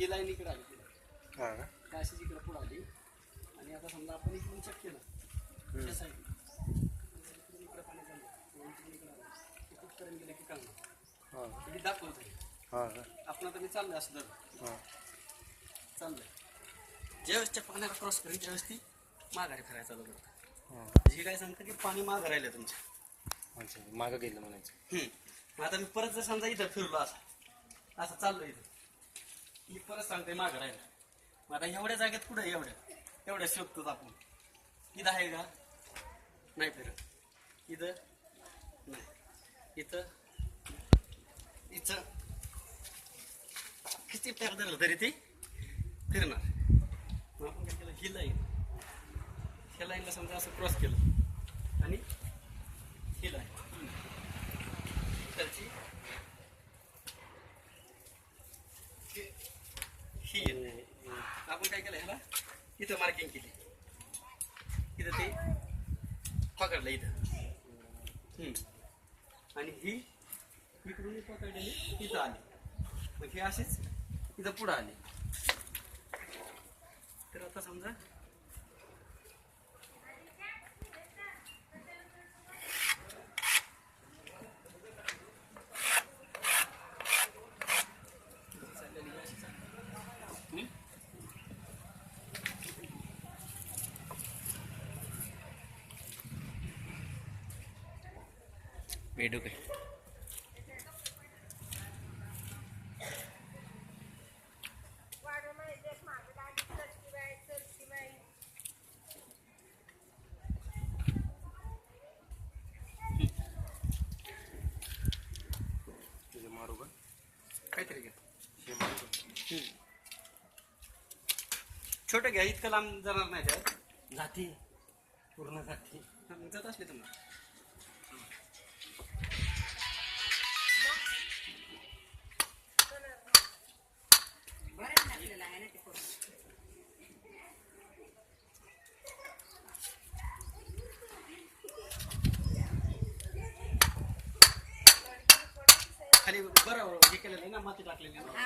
ही line इकडे आली हा. अशीच इकडे पुढे आली. आणि आता समजा आपण इकडून चेक केलं त्या साईडने इकडून इकडे पाणी चाललं इकडून इकडे आलं. ते कुठपर्यंत गेलं की हा. दाखवतो हा. आपण आता मी चाललोय असं हा. चाललंय. ज्यावेळेस त्या पाण्याला क्रॉस करेल त्यावेळेस ती माघारी फिरायला चालू करतं. हा. हे काय सांगतं की पाणी मागं राहिलं तुमच्या. अच्छा मागं गेलं म्हणायचं. हम्म. मग आता मी परत जर समजा इथं फिरलो असं असं चाललो इथं. मी परत सांगते मागं राहिला. मग आता एवढ्या जागेत कुठं एवढ्या एवढ्या शोधतोच आपण. इथं आहे का? नाही फिरत. इथं? नाही. इथं? इथं? किती पॅक धरलं तरी ती? फिरणार. मग आपण काय केलं? ही लाईन ह्या लाईनला समजा असं क्रॉस केलं आणि ही लाईन त्याची ही आहे. आपण काय केलं ह्याला? इथं मार्किंग केली. इथं ते पकडलं इथं. आणि ही इकडून पकडलेली इथं आली. मग ही अशीच इथं पुढं आली. तर आता समजा बेडूक आहे तुझे मारू का काहीतरी घ्या हे मारू का छोटं घ्या इतकं लांब जाणार नाही त्यात जाती. पूर्ण जाती. जात असले तुम्हाला खाली बरं हे केलेलं आहे